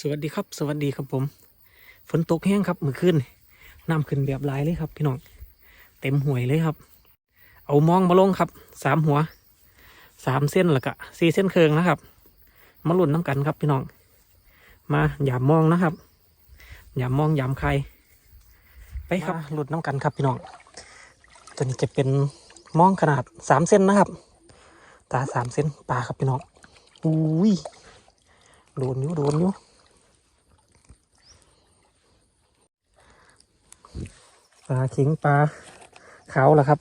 สวัสดีครับสวัสดีครับผม ฝนตกแห้งครับเมื่อคืนน้ำขึ้นแบบหลายเลยครับ พี่น้องเต็มห่วยเลยครับ เอามองมาลงครับสามหัวสามเส้นล้วก็สี่เส้นเคืองนะครับ มาหลุนน้ำกันครับพี่น้อง มาหยามมองนะครับหยามมองหยามใคร ไปครับหลุดน้ำกันครับพี่น้องตัวนี้จะเป็นมองขนาดสามเส้นนะครับ ตาสามเส้นปลาครับพี่น้องอุ้ยโดนอยู่โดนอยู่ ปลาขิงปลาขาวเหรอครับ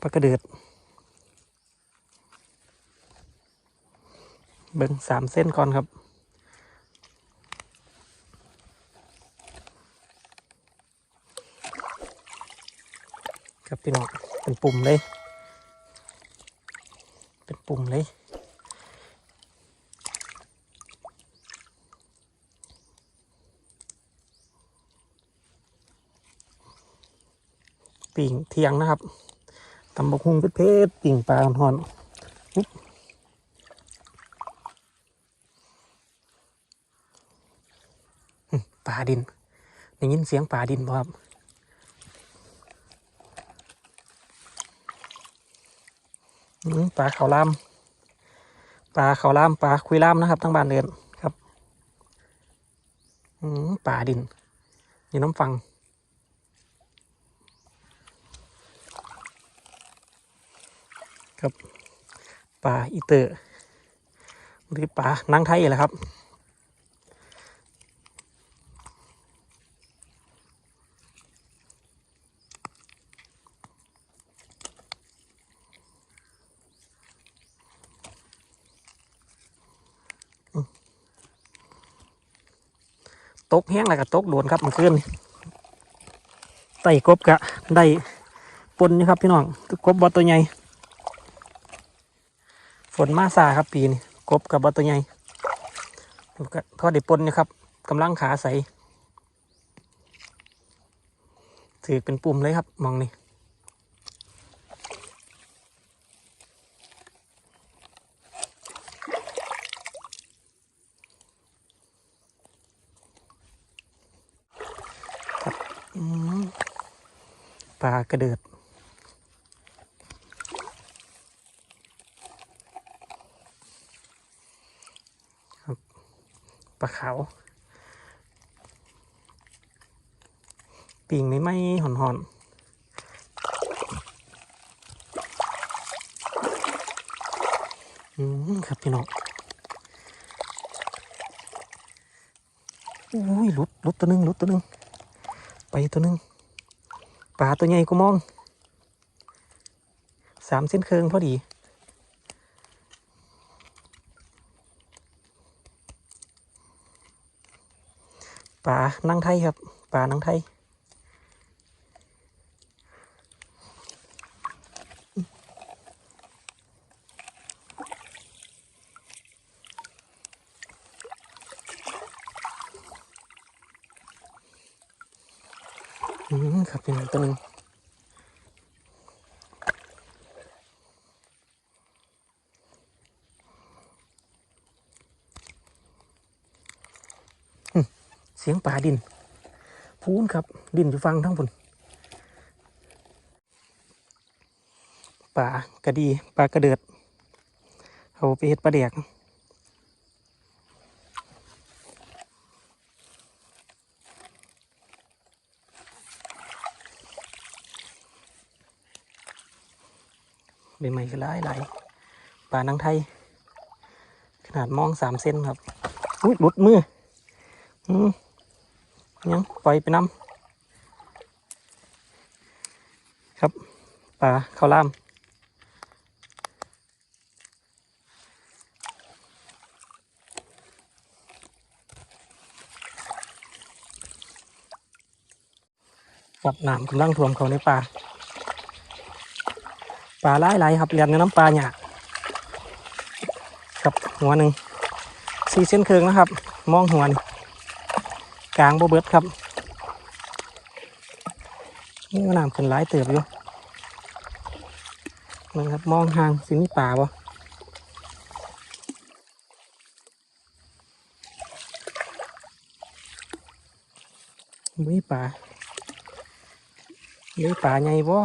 ปลากระเดือดเบิ้งสามเส้นก่อนครับครับพี่น้องเป็นปุ่มเลย เป็นปุ่มเลย ปิ่งเทียงนะครับตำบกฮุงเพชรปิ่งปลาหอนปลาดินได้ยินเสียงปลาดินบ่ครับปลาเขาวลามปลาเขาวลามปลาคุยล่ามนะครับทั้งบ้านเรือนครับปลาดินอยู่น้ำฟัง ครับปลาอีเตอร์หรือปลานางไทยแหละครับ ตกแห้งแล้วก็ตกโดนครับเมื่อคืนไต่กบกะได้ปนนี่ครับพี่น้องกบบอตัวใหญ่ ฝนมาซาครับปีนี้กบกับบอตัวใหญ่แล้วก็ทอดไดิปนนะครับกำลังขาใสถือเป็นปุ่มเลยครับมองนี่ปลากระเดิด ปลาขาวปิ่งไม่ไหมหอนหอนอืมครับพี่น้องอุ้ยลุดลุดตัวหนึงลุดตัวหนึงไปตัวหนึงปลาตัวใหญ่กูมองสามเส้นเคืองพอดี ปลานังไทยครับปลานังไทยอืมครับเป็นตัวหนึง เสียงปลาดิน พูนครับ ดินอยู่ฟังทั้งผลปลากระดีปลากระเดือดเอาไปเฮ็ดปลาเดียกใบไม้ก็หลายหลปลานังไทย ขนาดมองสามเซนครับ อุ้ยหลุดมืออืม ยังปล่อยไปน้ำครับปลาข้าวล่ามกับน้ำกำลังท่วมเขาในป่าปลาหลายหลายครับเรียนในน้ำปลาหยาครับหัวหนึ่งสี่เส้นเคืองนะครับ มองหัวนี่ ลางบ่เบิดครับนี่น้ำขึ้นหลายเติบอยู่นะครับมองห่างสิมีป่าบ่มีป่ามีป่าไงบ่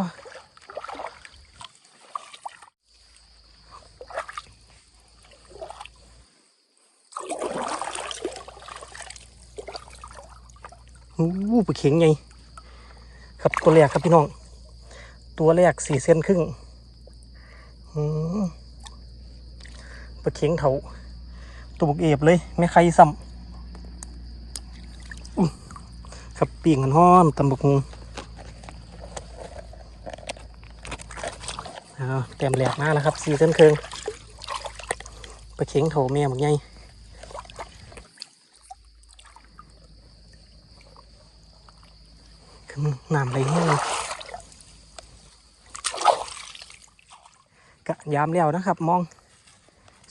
อ้ปลาเข็งไงครับตัวแรกครับพี่น้อง ตัวแรกสี่เส้นครึ่งปลาเข็งเถาตัวบกเอฟเลย ไม่ใครซ้ำครับปีงกันห้อนตำบกงเอาเต็มแหลกมาแล้วครับสี่เส้นเครื่องไปเข็งโถเมียหมดไงคือมั น้ำไหลแห้งกะยามแล้วนะครับ มอง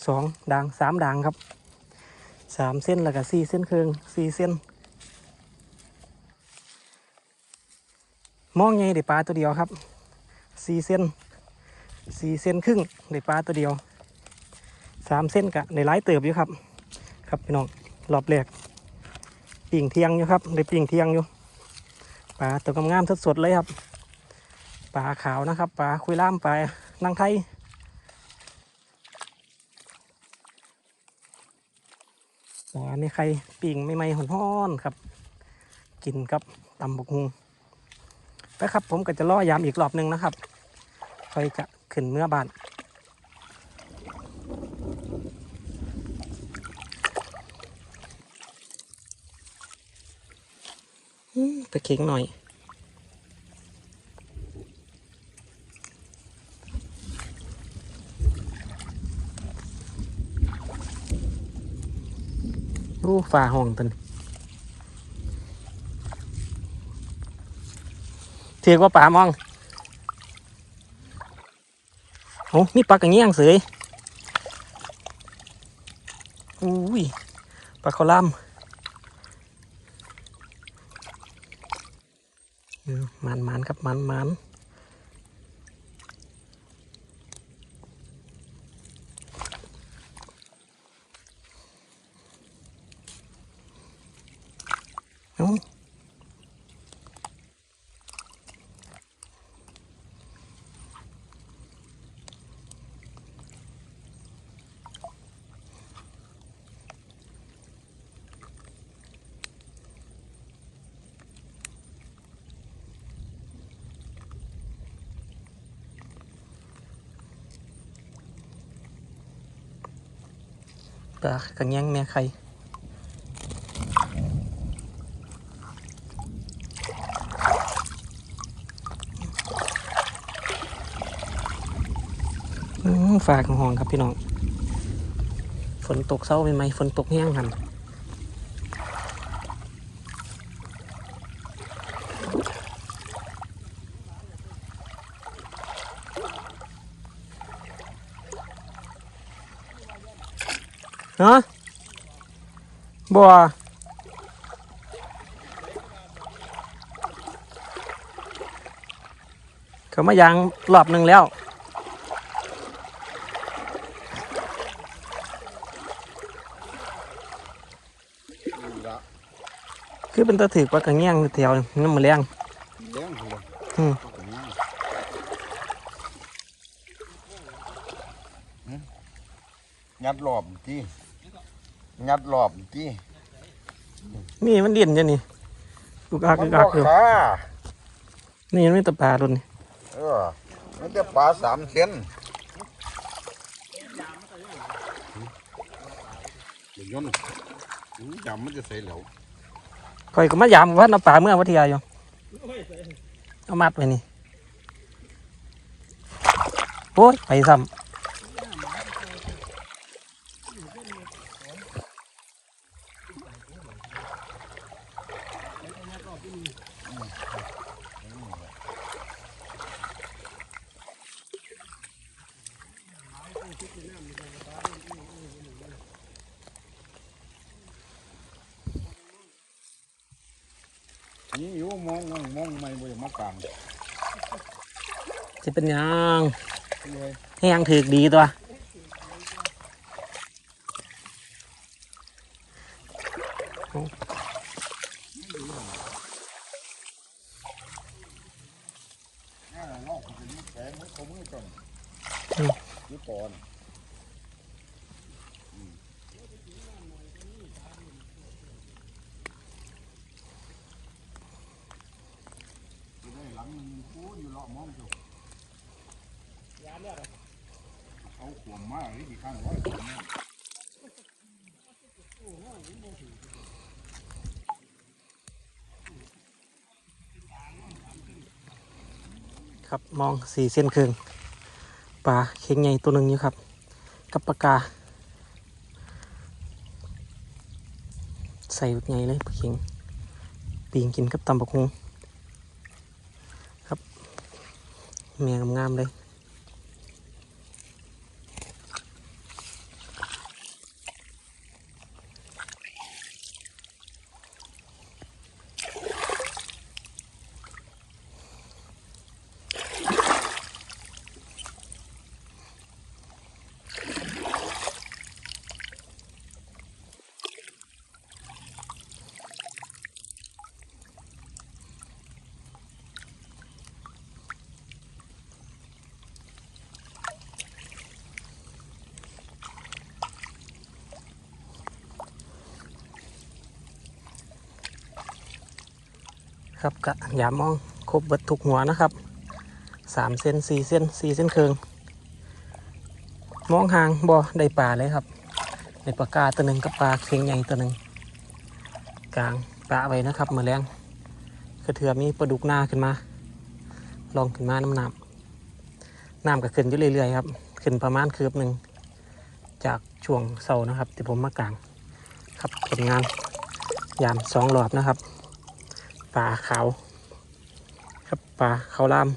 สองด่างสามด่างครับสามเส้นแล้วก็สี่เส้นเครื่องสี่เส้น มองไงได้ปลาตัวเดียวครับสี่เส้นสี่เส้นครึ่งได้ปลาตัวเดียวสามเส้นกะในหลายเติบอยู่ครับ ครับพี่น้องรอบแรกปิ่งเทียงอยู่ครับได้ปิ่งเทียงอยู่ ปลาตัวงามๆสดๆเลยครับปลาขาวนะครับปลาคุยล่ามปลานางไทยปลาในไข่ปิ่งไม่ไม่หอนๆครับ กินกับตำบกฮุงนะครับผมก็จะล่อยามอีกรอบหนึ่งนะครับค่อยจะขึ้นเมื่อบาน อืมไปเข่งหน่อย รูฝ่าห้องตันเทียกว่าป่ามองโอ้มีปลากระเงี้ยงเสยอุ้ยปลาคอลัมน์เออ มันมันครับมันมันเอ้า ปลากระเงี้ยงแม่ไข่ฝากของห้องครับพี่น้อง ฝนตกเศร้าไหมฝนตกแห้งหัน เนาะบัวเขามายางรอบหนึ่งแล้วละคือเป็นตะถือกว่ากระเงี้ยงอยู่แถวน้ำมันแรงเลี้ยงเลยอืมงัดรอบที่ งัดรอบที่นี่มันเด่นจ้ะนี่ลูกอักมัลูนกอักบ่อยู่ขานี่มันไม่ตะปลาดุนนี่เออมันจะปลาสามเซนเดี๋ยวยนต์ยำมันจะใส่เหลวคอยก็มายามว่าน้ำปลาเมื่อวันที่ยอยู่เอามัดไว้นี่โอ้ยไปซ้ำ นี่อยู่มองมองมองไม่บ่อยมากลางจะเป็นหยังเลยแห้งถือกดีตัว อ่าลอกเป็นแข็งมือ เขามือก่อนอืมมือก่อนจะได้หลังหนึงกูอยู่เลาะมองอยู่เอาขวมมาเลยกี่ข้างร้อยขวมมา ครับมองสี่เส้นครึ่งปลาเค็งใหญ่ตัวหนึ่งอยู่ครับ กับปลากา ใส่ใหญ่เลยปลาเค็งปีงกินกับตำบักฮุงครับเมียงามๆเลย ครับกะยามมองครบเบิดทุกหัวนะครับสามเส้นสี่เส้นสี่เส้นเครึ่งมองห่างบ่ได้ปลาเลยครับได้ปลากาตัวหนึ่งกับปลาเค็งใหญ่ตัวหนึ่งกลางปลาไว้นะครับมือแรงกระเทือมีปลาดุกหน้าขึ้นมา ลองขึ้นมาน้ำน้ำน้ำก็ขึ้นอยู่เรื่อยๆครับขึ้นประมาณคืบหนึ่งจากช่วงเสานะครับที่ผมมากลาง ครับผลงานยามสองหลอบนะครับ ปลาขาว ครับปลาขาวลาม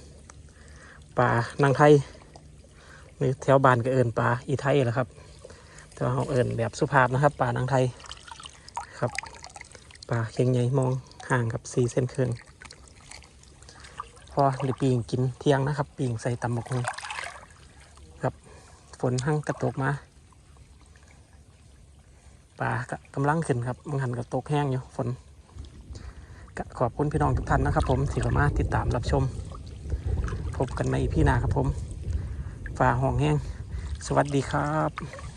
ปลานางไทยหรือแถวบ้านก็เอินปลาอีไทยแหละครับแต่ว่าเราเอินแบบสุภาพนะครับปลานางไทยครับปลาเค็งใหญ่มองห่างกับสี่เส้นเคืองพอได้ปีงกินเที่ยงนะครับ ปีงใส่ตำบักฮงครับฝนหั่งกระตกมาปลากำลังขึ้นครับมังหันกระตกแห้งอยู่ฝน ขอบคุณพี่น้องทุกท่านนะครับ ผมที่เข้ามาติดตามรับชม พบกันใหม่พี่นาครับผมฝ่าห้องแห้งสวัสดีครับ